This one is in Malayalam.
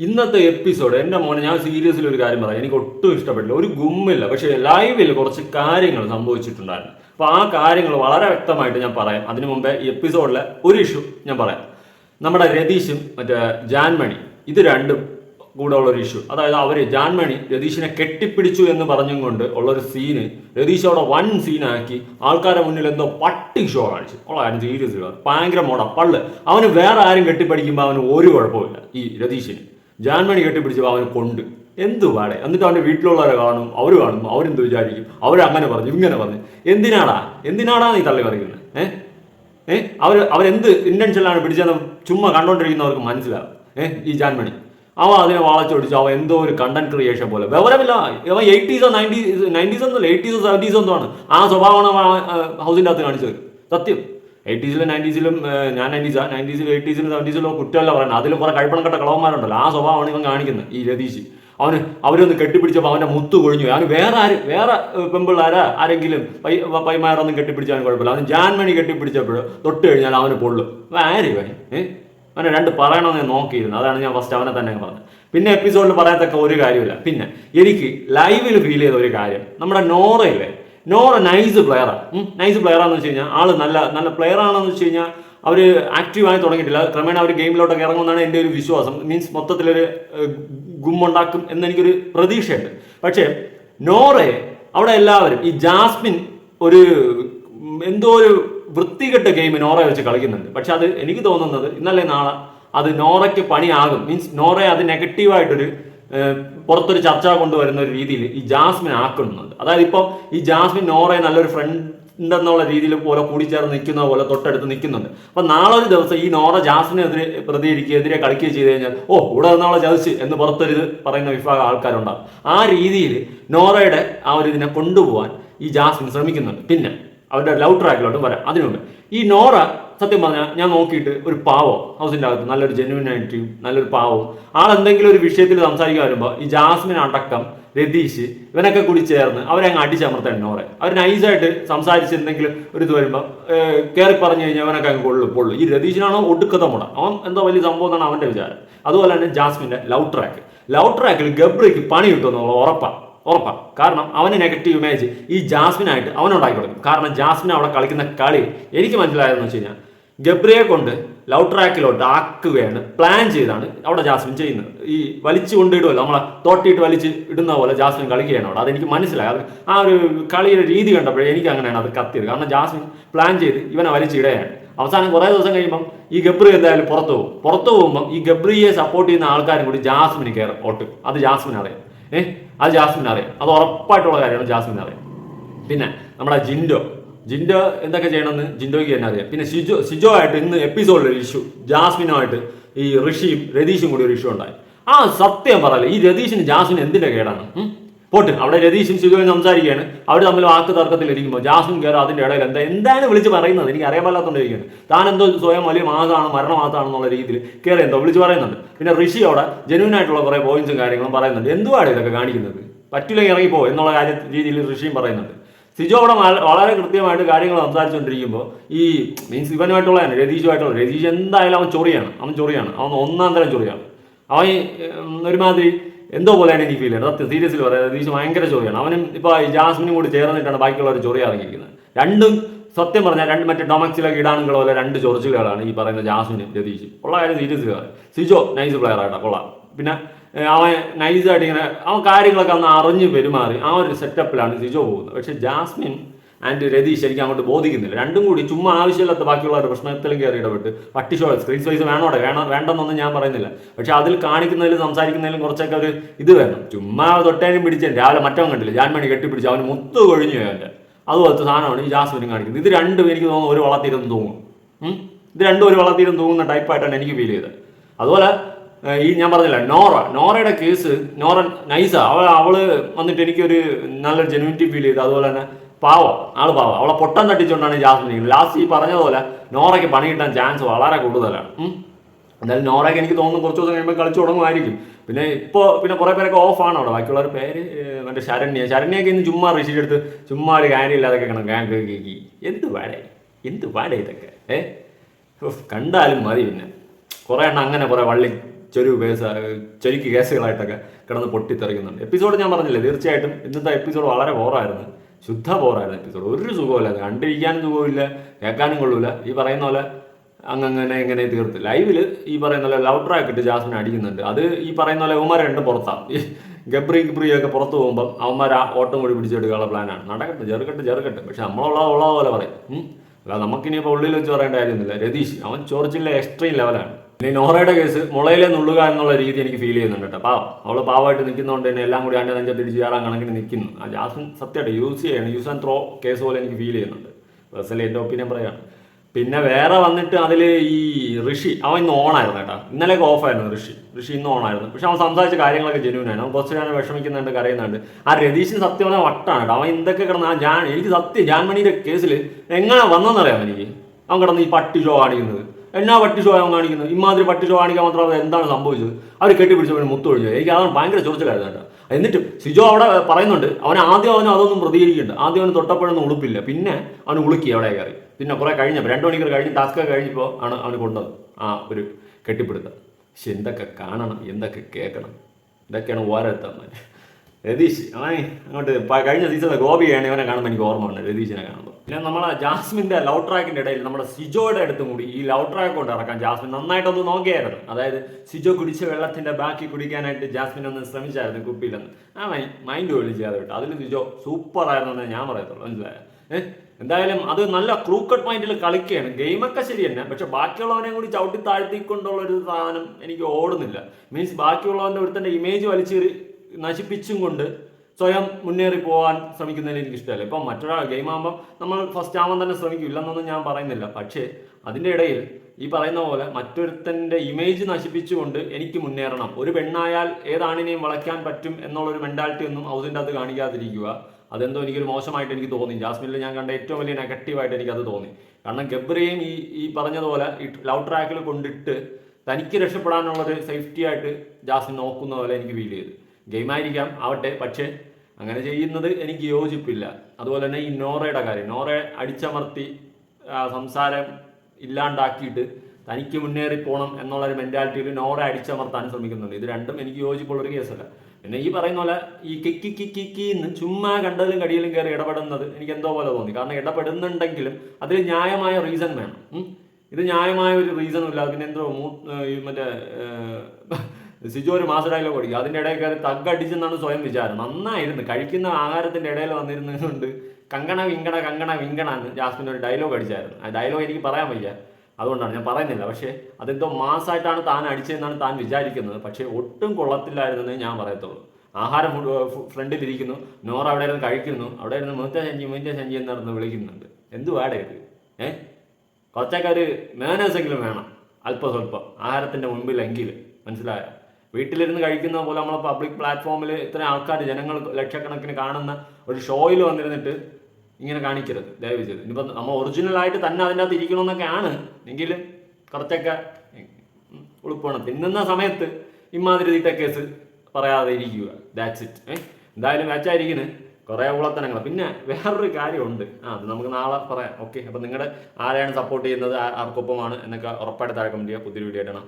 ഇന്നത്തെ എപ്പിസോഡ് എന്റെ മോനെ ഞാൻ സീരിയസിൽ ഒരു കാര്യം പറയാം. എനിക്ക് ഒട്ടും ഇഷ്ടപ്പെട്ടില്ല. ഒരു ഗുമ്മില്ല. പക്ഷേ ലൈവിൽ കുറച്ച് കാര്യങ്ങൾ സംഭവിച്ചിട്ടുണ്ടായിരുന്നു. അപ്പോൾ ആ കാര്യങ്ങൾ വളരെ വ്യക്തമായിട്ട് ഞാൻ പറയാം. അതിനു മുമ്പേ ഈ എപ്പിസോഡിലെ ഒരു ഇഷ്യൂ ഞാൻ പറയാം. നമ്മുടെ രതീഷും മറ്റേ ജാൻമണി ഇത് രണ്ടും കൂടെ ഉള്ള ഒരു ഇഷ്യൂ അതായത് അവർ ജാൻമണി രതീഷിനെ കെട്ടിപ്പിടിച്ചു എന്ന് പറഞ്ഞും കൊണ്ട് ഉള്ള ഒരു സീന് രതീഷ് അവിടെ വൺ സീനാക്കി ആൾക്കാരുടെ മുന്നിൽ എന്തോ പട്ടി ഷോ കാണിച്ചു. ഉള്ള കാര്യം സീരിയസ് ഭയങ്കര മോട പള്ള്. അവന് വേറെ ആരും കെട്ടിപ്പിടിക്കുമ്പോൾ അവന് ഒരു കുഴപ്പമില്ല ഈ രതീഷിന് ജാൻമണി കെട്ടിപ്പിടിച്ച് അവന് കൊണ്ട് എന്തു പാടെ? എന്നിട്ട് അവന്റെ വീട്ടിലുള്ളവരെ കാണും അവർ കാണും അവരെന്ത് വിചാരിക്കും? അവരങ്ങനെ പറഞ്ഞു ഇങ്ങനെ പറഞ്ഞു. എന്തിനാടാ? എന്തിനാടാ നീ തള്ളി പറയുന്നത്? ഏഹ് ഏഹ് അവർ അവരെന്ത് ഇന്റൻഷനിലാണ് പിടിച്ചതെന്ന് ചുമ്മാ കണ്ടുകൊണ്ടിരിക്കുന്നവർക്ക് മനസ്സിലാവും. ഏഹ് ഈ ജാൻമണി. അവൻ അതിനെ വളച്ചൊടിച്ചു അവൻ എന്തോ ഒരു കണ്ടന്റ് ക്രിയേഷൻ പോലെ. വിവരമില്ല. അവൻ എയ്റ്റീസോ നയന്റീസ് നയന്റീസ് ഒന്നുമില്ല എയ്റ്റീസോ സെവന്റീസോ എന്തോ ആണ് ആ സ്വഭാവമാണ് ഹൗസിന്റെ അകത്ത് കാണിച്ചത്. സത്യം. എയ്റ്റീസിലും നയന്റീസിലും ഞാൻ നയന്റീസാ നയന്റീസിലും എയ്റ്റീസിലും സെവന്റീസിലും കുറ്റമല്ല പറയുന്നത്? അതിലും കുറെ കഴിപ്പണം കെട്ട കളവന്മാരുണ്ടല്ലോ. ആ സ്വഭാവമാണ് ഇവൻ കാണിക്കുന്നത് ഈ രതീഷ് അവന് അവരൊന്ന് കെട്ടിപ്പിടിച്ചപ്പോൾ അവന്റെ മുത്ത് കൊഴിഞ്ഞു അവന് വേറെ ആര് വേറെ പെമ്പിള്ളാരാ ആരെങ്കിലും പൈ പൈമാരൊന്നും കെട്ടിപ്പിടിച്ചാൽ കുഴപ്പമില്ല. അവന് ജാൻമണി കെട്ടിപ്പിടിച്ചപ്പോൾ തൊട്ട് കഴിഞ്ഞാൽ അവന് പൊള്ളും. അവൻ ആര് ഇവൻ? അവനെ രണ്ട് പറയണമെന്ന് ഞാൻ നോക്കിയിരുന്നു. അതാണ് ഞാൻ ഫസ്റ്റ് അവനെ തന്നെ പറഞ്ഞത്. പിന്നെ എപ്പിസോഡിൽ പറയത്തക്ക ഒരു കാര്യമില്ല പിന്നെ എനിക്ക് ലൈവിൽ ഫീൽ ചെയ്ത ഒരു കാര്യം. നമ്മുടെ നോറയില്ലേ? നോറ നൈസ് പ്ലെയറാണ് നൈസ് പ്ലെയറാണെന്ന് വെച്ച് കഴിഞ്ഞാൽ ആൾ നല്ല നല്ല പ്ലെയർ ആണെന്ന് വെച്ച് കഴിഞ്ഞാൽ അവർ ആക്റ്റീവായി തുടങ്ങിയിട്ടില്ല. ക്രമേണ അവർ ഗെയിമിലോട്ടൊക്കെ ഇറങ്ങുമെന്നാണ് എന്റെ ഒരു വിശ്വാസം. മീൻസ് മൊത്തത്തിലൊരു ഗുമ്മുണ്ടാക്കും എന്നെനിക്കൊരു പ്രതീക്ഷയുണ്ട്. പക്ഷേ നോറെ അവിടെ എല്ലാവരും ഈ ജാസ്മിൻ ഒരു എന്തോ ഒരു വൃത്തികെട്ട ഗെയിം നോറയെ വെച്ച് കളിക്കുന്നുണ്ട്. പക്ഷെ അത് എനിക്ക് തോന്നുന്നത് ഇന്നലെ നാളെ അത് നോറയ്ക്ക് പണിയാകും. മീൻസ് നോറയെ അത് നെഗറ്റീവായിട്ടൊരു പുറത്തൊരു ചർച്ച കൊണ്ടുവരുന്ന ഒരു രീതിയിൽ ഈ ജാസ്മിൻ ആക്കുന്നുണ്ട്. അതായത് ഇപ്പം ഈ ജാസ്മിൻ നോറയെ നല്ലൊരു ഫ്രണ്ട് ഉണ്ടെന്നുള്ള രീതിയിൽ പോലെ കൂടിച്ചേർന്ന് നിൽക്കുന്ന പോലെ തൊട്ടടുത്ത് നിൽക്കുന്നുണ്ട്. അപ്പം നാളെ ഒരു ദിവസം ഈ നോറ ജാസ്മിനെതിരെ പ്രതികരിക്കുക എതിരെ കളിക്കുകയും ചെയ്ത് കഴിഞ്ഞാൽ ഓ ഇവിടെ നിന്നാളെ ജാസ് എന്ന് പുറത്തൊരു പറയുന്ന വിഭാഗം ആൾക്കാരുണ്ടാകും. ആ രീതിയിൽ നോറയുടെ ആ ഒരു ഇതിനെ കൊണ്ടുപോകാൻ ഈ ജാസ്മിൻ ശ്രമിക്കുന്നുണ്ട്. പിന്നെ അവരുടെ ലവ് ട്രാക്കിലോട്ടും വരാം. അതിനു ഈ നോറ സത്യം പറഞ്ഞാൽ ഞാൻ നോക്കിയിട്ട് ഒരു പാവം ഹൗസിന്റെ അകത്ത് നല്ലൊരു ജെന്യൂൻ ആയിട്ടും നല്ലൊരു പാവം ആളെന്തെങ്കിലും ഒരു വിഷയത്തിൽ സംസാരിക്കാൻ വരുമ്പോൾ ഈ ജാസ്മിൻ അടക്കം രതീഷ് ഇവനൊക്കെ കൂടി ചേർന്ന് അവരെ അങ്ങ് അടിച്ചമർത്താൻ നോറെ അവർ നൈസായിട്ട് സംസാരിച്ച് എന്തെങ്കിലും ഒരു ഇത് വരുമ്പോൾ കയറി പറഞ്ഞു കഴിഞ്ഞാൽ അവനൊക്കെ അങ്ങ് കൊള്ളു പൊള്ളു ഈ രതീഷിനാണോ ഒടുക്കത്തെ മുട അവൻ എന്തോ വലിയ സംഭവം എന്നാണ് അവന്റെ വിചാരം. അതുപോലെ തന്നെ ജാസ്മിന്റെ ലവ് ട്രാക്ക് ലവ് ട്രാക്കിൽ ഗബ്രിക്ക് പണി കിട്ടുമെന്നുള്ള ഉറപ്പാണ് ഉറപ്പാണ് കാരണം അവന് നെഗറ്റീവ് ഇമേജ് ഈ ജാസ്മിനായിട്ട് അവനുണ്ടാക്കി കൊടുക്കും. കാരണം ജാസ്മിൻ അവിടെ കളിക്കുന്ന കളി എനിക്ക് മനസ്സിലായതെന്ന് വെച്ച് കഴിഞ്ഞാൽ ഗബ്രിയെ കൊണ്ട് ലവ് ട്രാക്കിലോട്ട് ആക്കുകയാണ്. പ്ലാൻ ചെയ്താണ് അവിടെ ജാസ്മിൻ ചെയ്യുന്നത്. ഈ വലിച്ചു കൊണ്ടിടുമല്ലോ നമ്മളെ തോട്ടിയിട്ട് വലിച്ച് ഇടുന്ന പോലെ ജാസ്മിൻ കളിക്കുകയാണ് അവിടെ. അതെനിക്ക് മനസ്സിലായി. അത് ആ ഒരു കളിയുടെ രീതി കണ്ടപ്പോഴേ എനിക്ക് അങ്ങനെയാണ് അത് കത്തിയത്. കാരണം ജാസ്മിൻ പ്ലാൻ ചെയ്ത് ഇവനെ വലിച്ചിടുകയാണ്. അവസാനം കുറേ ദിവസം കഴിയുമ്പം ഈ ഗബ്രി എന്തായാലും പുറത്തു പോകും. പുറത്തു പോകുമ്പം ഈ ഗബ്രിയെ സപ്പോർട്ട് ചെയ്യുന്ന ആൾക്കാരും കൂടി ജാസ്മിന് കയറും. ഓട്ട് അത് ജാസ്മിൻ അറിയാം. ഏഹ് അത് ജാസ്മിൻ അറിയാം. അത് ഉറപ്പായിട്ടുള്ള കാര്യമാണ് ജാസ്മിൻ അറിയാം. പിന്നെ നമ്മുടെ ജിൻഡോ. ജിൻഡോ എന്തൊക്കെ ചെയ്യണമെന്ന് ജിൻഡോയ്ക്ക് തന്നെ അറിയാം. പിന്നെ ഷിജോ ഷിജോ ആയിട്ട് ഇന്ന് എപ്പിസോഡിൽ ഇഷ്യൂ ജാസ്മിനുമായിട്ട് ഈ ഋഷിയും രതീഷും കൂടി ഒരു ഇഷ്യൂ ഉണ്ടായി. ആ സത്യം പറയല്ലേ ഈ രതീഷിന് ജാസ്മിൻ എന്തിന്റെ കേടാണ്? പോട്ട് അവിടെ രതീഷും ശിവയും സംസാരിക്കുകയാണ്. അവർ തമ്മിൽ വാക്ക് തർക്കത്തിലിരിക്കുമ്പോൾ ജാസ്മിൻ കയറും അതിന്റെ ഇടയിൽ എന്താ എന്താണ് വിളിച്ച് പറയുന്നത് എനിക്ക് അറിയാൻ പാടില്ലാത്തോണ്ടിരിക്കുകയാണ് താൻ എന്തോ സ്വയം വലിയ മാസമാണ് മരണമാസമാണെന്നുള്ള രീതിയിൽ കയറി എന്തോ വിളിച്ച് പറയുന്നുണ്ട്. പിന്നെ ഋഷി അവിടെ ജെന്യൂൻ ആയിട്ടുള്ള കുറെ പോയിന്റ്സും കാര്യങ്ങളും പറയുന്നുണ്ട്. എന്തുവാണ് ഇതൊക്കെ കാണിക്കുന്നത്? പറ്റില്ലെങ്കിൽ ഇറങ്ങിപ്പോ എന്നുള്ള കാര്യ രീതിയിൽ ഋഷിയും പറയുന്നുണ്ട്. സിജോ അവിടെ വളരെ കൃത്യമായിട്ട് കാര്യങ്ങൾ സംസാരിച്ചുകൊണ്ടിരിക്കുമ്പോൾ ഈ മീൻസ് ഇവനുമായിട്ടുള്ള തന്നെ രതീഷുമായിട്ടുള്ള രതീഷ് എന്തായാലും അവൻ ചൊറിയാണ്. അവൻ ചൊറിയാണ്. അവൻ ഒന്നാം തരം ചൊറിയാണ്. അവൻ ഒരുമാതിരി എന്തോ പോലെയാണ് എനിക്ക് ഫീൽ ചെയ്യുന്നത്. സത്യം സീരിയസ്ലി പറയാം. രതീഷ് ഭയങ്കര ചൊറിയാണ്. അവനും ഇപ്പോൾ ജാസ്മിനും കൂടി ചേർന്നിട്ടാണ് ബാക്കിയുള്ളവർ ചൊറി രണ്ടും സത്യം പറഞ്ഞാൽ രണ്ട് മറ്റേ ഡൊമക്സിലൊക്കെ ഇടാനുള്ള പോലെ രണ്ട് ചൊറിച്ചുകളാണ് ഈ പറയുന്ന ജാസ്മിനും രതീഷും. ഉള്ള കാര്യം സീരിയസ്ലി പറയാം. സിജോ നൈസ് പ്ലെയർ ആയിട്ടാണ് കൊള്ളാം. പിന്നെ അവൻ നൈസായിട്ട് ഇങ്ങനെ അവൻ കാര്യങ്ങളൊക്കെ ഒന്ന് അറിഞ്ഞ് പെരുമാറി. ആ ഒരു സെറ്റപ്പിലാണ് സിജോ പോകുന്നത്. പക്ഷേ ജാസ്മിൻ ആൻഡ് രതീഷ് എനിക്ക് അങ്ങോട്ട് ബോധിക്കുന്നില്ല. രണ്ടും കൂടി ചുമ്മാ ആവശ്യമില്ലാത്ത ബാക്കിയുള്ളവരുടെ പ്രശ്നത്തിലും കയറി ഇടപെട്ട് പട്ടിഷോ സ്ക്രീൻ സ്പേസ് വേണോടെ? വേണം വേണ്ടെന്നൊന്നും ഞാൻ പറയുന്നില്ല. പക്ഷെ അതിൽ കാണിക്കുന്നതിലും സംസാരിക്കുന്നതിലും കുറച്ചൊക്കെ ഒരു ഇത് വേണം. ചുമ്മാ തൊട്ടേനും പിടിച്ചേൻ രാവിലെ മറ്റവൻ കണ്ടില്ല. ജാൻമണി കെട്ടിപ്പിടിച്ച് അവന് മുത്ത് കൊഴിഞ്ഞു അവന്റെ. അതുപോലത്തെ സാധനമാണ് ഈ ജാസ്മിനും കാണിക്കുന്നത്. ഇത് രണ്ടും എനിക്ക് തോന്നുന്നു ഒരു വളർത്തിയിരുന്ന് തൂങ്ങും? ഇത് രണ്ടും ഒരു വളർത്തിയിരുന്ന് തൂങ്ങുന്ന ടൈപ്പായിട്ടാണ് എനിക്ക് ഫീൽ ചെയ്തത്. അതുപോലെ ഈ ഞാൻ പറഞ്ഞില്ല നോറ നോറയുടെ കേസ് നോറ നൈസ. അവൾ അവൾ വന്നിട്ട് എനിക്കൊരു നല്ലൊരു ജെനുവിറ്റി ഫീൽ ചെയ്തു. അതുപോലെ തന്നെ പാവം ആൾ പാവം. അവളെ പൊട്ടം തട്ടിച്ചുകൊണ്ടാണ് ജാസ്മിൻ ലാസ്റ്റ് ഈ പറഞ്ഞതുപോലെ നോറയ്ക്ക് പണി കിട്ടാൻ ചാൻസ് വളരെ കൂടുതലാണ്. എന്തായാലും നോറയ്ക്ക് എനിക്ക് തോന്നുന്നു കുറച്ച് ദിവസം കഴിയുമ്പോൾ കളിച്ചു തുടങ്ങുമായിരിക്കും. പിന്നെ ഇപ്പോൾ പിന്നെ കുറേ പേരൊക്കെ ഓഫാണ് അവിടെ. ബാക്കിയുള്ളവർ പേര് മറ്റേ ശരണ്യ. ശരണ്യൊക്കെ ഇന്ന് ചുമ്മാ ഋഷിയുടെ അടുത്ത് ചുമ്മാ ഒരു കാര്യമില്ലാതൊക്കെ കിടണം ഗാങ് കേക്കി എന്ത് വാടേ എന്ത് വാടേ ഇതൊക്കെ? ഏഹ് കണ്ടാലും മതി പിന്നെ. കുറേ എണ്ണം അങ്ങനെ കുറേ വള്ളി ചെറു കേസ് ചെരുക്ക് കേസുകളായിട്ടൊക്കെ കിടന്ന് പൊട്ടിത്തെറിക്കുന്നുണ്ട്. എപ്പിസോഡ് ഞാൻ പറഞ്ഞില്ലേ തീർച്ചയായിട്ടും ഇന്നത്തെ എപ്പിസോഡ് വളരെ ബോറായിരുന്നു ശുദ്ധ ബോറായിരുന്നു എപ്പിസോഡ്. ഒരു സുഖമില്ല കണ്ടിരിക്കാനും സുഖമില്ല കേൾക്കാനും കൊള്ളൂല. ഈ പറയുന്ന പോലെ അങ്ങനെ ഇങ്ങനെ തീർത്ത്. ലൈവിൽ ഈ പറയുന്ന പോലെ ലവ് ട്രാക്ക് ഇട്ട് ജാസ്മിൻ അടിക്കുന്നുണ്ട്. അത് ഈ പറയുന്ന പോലെ ഉമാർ രണ്ടും പുറത്താണ് ഈ ഗബ്രി ഗബ്രി ഒക്കെ പുറത്ത് പോകുമ്പോൾ അവന്മാർ ആ ഓട്ടം കൂടി പിടിച്ചെടുക്കാനുള്ള പ്ലാനാണ് നടക്കട്ടെ ചെറുക്കട്ടെ ചെറുക്കട്ടെ. പക്ഷെ നമ്മളുള്ള ഉള്ള പോലെ പറയും. അല്ല നമുക്കിനിയിപ്പോൾ ഉള്ളിൽ വെച്ച് പറയേണ്ട കാര്യമൊന്നുമില്ല. രതീഷ് അവൻ ചോർച്ചിലെ എക്സ്ട്രീം ലെവലാണ് ഇനി നോറയുടെ കേസ് മുളയിലെ നുള്ളുക എന്നുള്ള രീതി എനിക്ക് ഫീൽ ചെയ്യുന്നുണ്ട് കേട്ടോ. പാവം. അവൾ പാവമായിട്ട് നിൽക്കുന്നതുകൊണ്ട് തന്നെ എല്ലാം കൂടി അതിന്റെ നെഞ്ചത്തിട്ട് ചെയ്യാറാൻ കണക്കിന് നിൽക്കുന്നു. ആ ജാസൻ സത്യമായിട്ട് യൂസ് ചെയ്യണം. യൂസ് ആൻഡ് ത്രോ കേസ് പോലെ എനിക്ക് ഫീൽ ചെയ്യുന്നുണ്ട്. പേഴ്സണലി എന്റെ ഒപ്പീനിയൻ പറയാണ്. പിന്നെ വേറെ വന്നിട്ട് അതിൽ ഈ ഋഷി അവൻ ഇന്ന് ഓണായിരുന്നു കേട്ടോ. ഇന്നലെയൊക്കെ ഓഫായിരുന്നു ഋഷി. ഋഷി ഇന്ന് ഓണായിരുന്നു പക്ഷെ അവൻ സംസാരിച്ച കാര്യങ്ങളൊക്കെ ജെനുവിനാണ് അവൻ കുറച്ച് ഞാൻ വിഷമിക്കുന്നുണ്ട് കരയുന്നുണ്ട്. ആ രതീഷിന് സത്യം പറഞ്ഞാൽ വട്ടാണ് കേട്ടോ. അവൻ എന്തൊക്കെ കിടന്ന് ജാൻ എനിക്ക് സത്യം ജാൻമണിയുടെ കേസിൽ എങ്ങനെ വന്നെന്നറിയാം എനിക്ക്? അവൻ കിടന്ന് ഈ പട്ടി ഷോ കാണിക്കുന്നത്. എന്നാ പട്ടി ഷോ കാണിക്കുന്നത്? ഇമാതിരി പട്ടി കാണിക്കാൻ മാത്രം എന്താണ് സംഭവിച്ചത്? അവർ കെട്ടിപ്പിടിച്ചവന് മുത്തൊഴിഞ്ഞു എനിക്ക് അതാണ് ഭയങ്കര ചൊറിച്ചിലായിരുന്നു കേട്ടോ. എന്നിട്ടും സിജോ അവിടെ പറയുന്നുണ്ട് അവൻ ആദ്യം അവന് അതൊന്നും പ്രതികരിക്കുന്നുണ്ട് ആദ്യം അവന് തൊട്ടപ്പോഴൊന്നും ഉളുപ്പില്ല. പിന്നെ അവന് ഉളുക്കി അവിടെ കയറി. പിന്നെ കുറെ കഴിഞ്ഞപ്പോൾ രണ്ട് മണിക്കൂർ കഴിഞ്ഞ് ടാസ്ക് കഴിഞ്ഞപ്പോൾ ആണ് അവന് കൊണ്ടത് ആ ഒരു കെട്ടിപ്പിടുത്തം. പക്ഷെ എന്തൊക്കെ കാണണം എന്തൊക്കെ കേൾക്കണം. ഇതൊക്കെയാണ് ഓരോരുത്തന്മാർ രതീഷ് അവൻ അങ്ങോട്ട് കഴിഞ്ഞ സീസണിലെ ഗോപിയാണ് ഇവനെ കാണുമ്പോൾ എനിക്ക് ഓർമ്മ ഉണ്ട് രതീഷിനെ കാണുമ്പോൾ പിന്നെ നമ്മളെ ജാസ്മിന്റെ ലൗ ട്രാക്കിന്റെ ഇടയിൽ നമ്മുടെ സിജോയുടെ അടുത്തും കൂടി ഈ ലൗ ട്രാക്ക് കൊണ്ട് ഇറക്കാൻ ജാസ്മിൻ നന്നായിട്ടൊന്ന് നോക്കിയായിരുന്നു. അതായത് സിജോ കുടിച്ച വെള്ളത്തിന്റെ ബാക്കി കുടിക്കാനായിട്ട് ജാസ്മിൻ ഒന്ന് ശ്രമിച്ചായിരുന്നു കുപ്പിയിലെന്ന്. ആ മൈൻഡ് പോലും ചെയ്യാതെ വിട്ടു. അതിൽ സിജോ സൂപ്പർ ആയിരുന്നു എന്നേ ഞാൻ പറയത്തുള്ളൂ മനസ്സിലായോ? ഏഹ് എന്തായാലും അത് നല്ല ക്രൂക്കട്ട് മൈൻഡിൽ കളിക്കുകയാണ്. ഗെയിമൊക്കെ ശരി തന്നെ പക്ഷെ ബാക്കിയുള്ളവനെ കൂടി ചവിട്ടി താഴ്ത്തിക്കൊണ്ടുള്ള ഒരു സാധനം എനിക്ക് ഓടുന്നില്ല. മീൻസ് ബാക്കിയുള്ളവന്റെ ഒരുത്തന്റെ ഇമേജ് വലിച്ചേറി നശിപ്പിച്ചും കൊണ്ട് സ്വയം മുന്നേറി പോകാൻ ശ്രമിക്കുന്നതിൽ എനിക്ക് ഇഷ്ടമല്ല ഇപ്പം മറ്റൊരാൾ ഗെയിം ആകുമ്പോൾ നമ്മൾ ഫസ്റ്റ് ആവാൻ തന്നെ ശ്രമിക്കും ഇല്ലെന്നൊന്നും ഞാൻ പറയുന്നില്ല. പക്ഷേ അതിന്റെ ഇടയിൽ ഈ പറയുന്ന പോലെ മറ്റൊരുത്തന്റെ ഇമേജ് നശിപ്പിച്ചുകൊണ്ട് എനിക്ക് മുന്നേറണം. ഒരു പെണ്ണായാൽ ഏതാണിനെയും വളയ്ക്കാൻ പറ്റും എന്നുള്ളൊരു മെന്റാലിറ്റി ഒന്നും ഹൗസിന്റെ അത് കാണിക്കാതിരിക്കുക. അതെന്തോ എനിക്കൊരു മോശമായിട്ട് എനിക്ക് തോന്നി. ജാസ്മിനിൽ ഞാൻ കണ്ട ഏറ്റവും വലിയ നെഗറ്റീവായിട്ട് എനിക്കത് തോന്നി. കാരണം ഗബ്രിയെയും ഈ ഈ പറഞ്ഞതുപോലെ ഈ ലവ് ട്രാക്കിൽ കൊണ്ടിട്ട് തനിക്ക് രക്ഷപ്പെടാനുള്ളൊരു സേഫ്റ്റി ആയിട്ട് ജാസ്മിൻ നോക്കുന്ന പോലെ എനിക്ക് ഫീൽ ചെയ്തു. ഗെയിമായിരിക്കാം ആവട്ടെ. പക്ഷേ അങ്ങനെ ചെയ്യുന്നത് എനിക്ക് യോജിപ്പില്ല. അതുപോലെ തന്നെ ഈ നോറയുടെ കാര്യം. നോറയെ അടിച്ചമർത്തി സംസാരം ഇല്ലാണ്ടാക്കിയിട്ട് തനിക്ക് മുന്നേറി പോകണം എന്നുള്ളൊരു മെന്റാലിറ്റിയിൽ നോറെ അടിച്ചമർത്താൻ ശ്രമിക്കുന്നുണ്ട്. ഇത് രണ്ടും എനിക്ക് യോജിപ്പുള്ളൊരു കേസല്ല. പിന്നെ ഈ പറയുന്ന പോലെ ഈ കിക്കി കിക്കി കി എന്ന് ചുമ്മാ കണ്ടതിലും കടിയിലും കയറി ഇടപെടുന്നത് എനിക്ക് എന്തോ പോലെ തോന്നി. കാരണം ഇടപെടുന്നുണ്ടെങ്കിലും അതിൽ ന്യായമായ റീസൺ വേണം. ഇത് ന്യായമായ ഒരു റീസണും ഇല്ല. മൂ- മറ്റേ സിജു ഒരു മാസ ഡയലോഗ് ഓടിക്കും അതിന്റെ ഇടയിൽ കയറി തగ్గടിച്ചെന്നാണ് സ്വയം വിചാരം. നന്നായിരുന്നു. കഴിക്കുന്ന ആഹാരത്തിന്റെ ഇടയിൽ വന്നിരുന്നതുകൊണ്ട് കങ്കണ വിങ്കണ കങ്കണ വിങ്കണ എന്ന് ജാസ്മിൻ ഒരു ഡയലോഗ് അടിച്ചായിരുന്നു. ആ ഡയലോഗ് എനിക്ക് പറയാൻ വയ്യ. അതുകൊണ്ടാണ് ഞാൻ പറയുന്നില്ല. പക്ഷേ അതെന്തോ മാസമായിട്ടാണ് താൻ അടിച്ചതെന്നാണ് താൻ വിചാരിക്കുന്നത്. പക്ഷേ ഒട്ടും കൊള്ളത്തില്ലായിരുന്നെന്ന് ഞാൻ പറയത്തുള്ളൂ. ആഹാരം ഫ്രണ്ടിലിരിക്കുന്നു. നോറ അവിടെ ഇരുന്ന് കഴിക്കുന്നു. അവിടെ ഇരുന്ന് മൂത്ത സഞ്ചി മൂത്ത സഞ്ചി എന്ന് പറഞ്ഞ് വിളിക്കുന്നുണ്ട്. എന്തുവാടെ ഇത്? ഏഹ് കുറച്ചൊക്കെ ഒരു മേനേഴ്സെങ്കിലും വേണം. അല്പം സ്വല്പം ആഹാരത്തിന്റെ മുമ്പിലെങ്കിൽ. മനസ്സിലായോ? വീട്ടിലിരുന്ന് കഴിക്കുന്ന പോലെ നമ്മൾ പബ്ലിക് പ്ലാറ്റ്ഫോമിൽ ഇത്രയും ആൾക്കാർ ജനങ്ങൾ ലക്ഷക്കണക്കിന് കാണുന്ന ഒരു ഷോയിൽ വന്നിരുന്നിട്ട് ഇങ്ങനെ കാണിക്കരുത്. ദയവ് ചെയ്ത്. ഇനിയിപ്പോൾ നമ്മൾ ഒറിജിനൽ ആയിട്ട് തന്നെ അതിന്റെ അകത്ത് ഇരിക്കണമെന്നൊക്കെ ആണ് എങ്കിലും കുറച്ചൊക്കെ ഉളുപ്പാണ്. തിന്നുന്ന സമയത്ത് ഇമാതിരി തീറ്റ കേസ് പറയാതെ ഇരിക്കുക. ദാറ്റ്സ് ഇറ്റ് ഏഹ് എന്തായാലും വെച്ചായിരിക്കുന്നത് കുറേ ഉളത്തനങ്ങൾ പിന്നെ വേറൊരു കാര്യമുണ്ട്. ആ അത് നമുക്ക് നാളെ പറയാം. ഓക്കെ അപ്പം നിങ്ങളുടെ ആരെയാണ് സപ്പോർട്ട് ചെയ്യുന്നത്? ആർക്കൊപ്പമാണ്? എന്നൊക്കെ ഉറപ്പായിട്ട് താഴെ കമന്റ് ചെയ്യുക. പുതിയൊരു വീഡിയോ ആയിട്ടാണ്